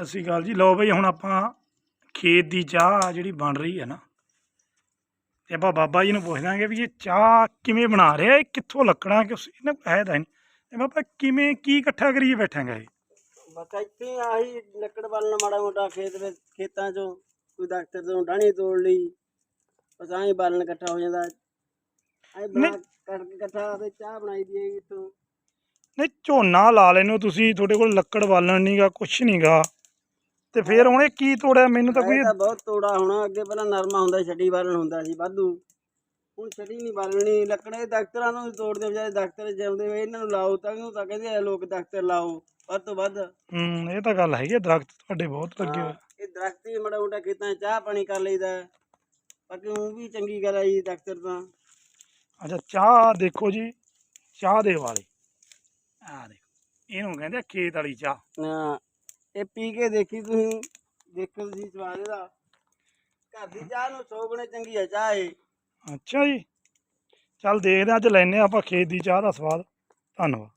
ਸਤਿ ਸ਼੍ਰੀ ਅਕਾਲ ਜੀ। ਲਓ ਬਈ ਹੁਣ ਆਪਾਂ ਖੇਤ ਦੀ ਚਾਹ ਜਿਹੜੀ ਬਣ ਰਹੀ ਹੈ ਨਾ ਤੇ ਆਪਾਂ ਬਾਬਾ ਜੀ ਨੂੰ ਪੁੱਛ ਦਾਂਗੇ ਵੀ ਇਹ ਚਾਹ ਕਿਵੇਂ ਬਣਾ ਰਿਹਾ ਇਹ ਕਿੱਥੋਂ ਲੱਕੜਾਂ ਕਿ ਇਹਨਾਂ ਕੋਲ ਹੈ ਤਾਂ ਨਹੀਂ। ਤੇ ਬਾਬਾ ਕਿਵੇਂ ਕੀ ਇਕੱਠਾ ਕਰੀਏ ਬੈਠਾਂਗਾ ਇਹ? ਬਸ ਇੱਥੇ ਆਹੀ ਲੱਕੜ ਬਾਲਣਾ ਮਾੜਾ ਮੋਟਾ ਖੇਤ ਵਿੱਚ ਖੇਤਾਂ 'ਚੋਂ ਕੋਈ ਦਫ਼ਤਰ ਤੋਂ ਡਾਣੀ ਤੋੜ ਲਈ ਬਸ ਆਹੀ ਬਾਲਣ ਇਕੱਠਾ ਹੋ ਜਾਂਦਾ। ਆਹੀ ਬਣਾ ਇਕੱਠਾ ਤੇ ਚਾਹ ਬਣਾਈ ਦੀ ਹੈ ਇੱਥੋਂ। ਨਹੀਂ ਝੋਨਾ ਲਾ ਲੈਨੋ ਤੁਸੀਂ ਤੁਹਾਡੇ ਕੋਲ ਲੱਕੜ ਬਾਲਣ ਨਹੀਂਗਾ ਕੁਛ ਨਹੀਂਗਾ ਤੇ ਫਿਰ ਉਹਨੇ ਕੀ ਤੋੜਿਆ? ਮੈਨੂੰ ਤਾਂ ਇਹ ਕੋਈ ਤਾਂ ਬਹੁਤ ਤੋੜਾ ਹੋਣਾ। ਅੱਗੇ ਪਹਿਲਾਂ ਨਰਮਾ ਹੁੰਦਾ ਸੀ, ਛੱਡੀ ਬਾਲਣ ਹੁੰਦਾ ਸੀ ਵਾਧੂ। ਹੁਣ ਛੱਡੀ ਨਹੀਂ ਬਾਲਣੀ। ਲੱਕੜੇ ਦਫ਼ਤਰਾਂ ਨੂੰ ਵੀ ਤੋੜਦੇ ਵਿਚਾਰੇ ਦਫ਼ਤਰ ਜਾਂਦੇ ਵੇ ਇਹਨਾਂ ਨੂੰ ਲਾਓ ਤਾਂ ਨੂੰ ਤਾਂ ਕਹਿੰਦੇ ਆ ਲੋਕ ਦਫ਼ਤਰ ਲਾਓ ਵੱਧ ਤੋਂ ਵੱਧ। ਹੂੰ ਇਹ ਤਾਂ ਗੱਲ ਹੈਗੀ ਆ, ਦਰਖਤ ਤੁਹਾਡੇ ਬਹੁਤ ਲੱਗੇ ਹੋਏ। ਹਾਂ, ਇਹ ਦਰਖਤ ਹੀ ਮਾੜਾ ਮੋਟਾ ਖੇਤਾਂ 'ਚ ਚਾਹ ਪਾਣੀ ਕਰ ਲਈਦਾ। ਹੈ। ਬਾਕੀ ਉਹ ਵੀ ਚੰਗੀ ਗੱਲ ਹੈ ਜੀ ਦਫ਼ਤਰ ਤਾਂ। ਅੱਛਾ ਚਾਹ ਦੇਖੋ ਜੀ ਚਾਹ ਦੇ ਵਾਲੇ। ਆ ਦੇਖੋ ਇਹਨੂੰ ਕਹਿੰਦੇ ਆ ਖੇਤ ਵਾਲੀ ਚਾਹ। ਨਾ ਇਹ ਪੀ ਕੇ ਦੇਖੀ ਤੁਸੀਂ ਦੇਖੋ ਤੁਸੀਂ ਸਵਾਦ ਇਹਦਾ। ਘਰ ਦੀ ਚਾਹ ਨੂੰ ਸੌ ਗੁਣੇ ਚੰਗੀ ਹੈ ਚਾਹ ਇਹ। ਅੱਛਾ ਜੀ। ਚੱਲ ਦੇਖਦੇ ਹਾਂ, ਅੱਜ ਲੈਨੇ ਆਪਾਂ ਖੇਤ ਦੀ ਚਾਹ ਦਾ ਸਵਾਦ। ਧੰਨਵਾਦ।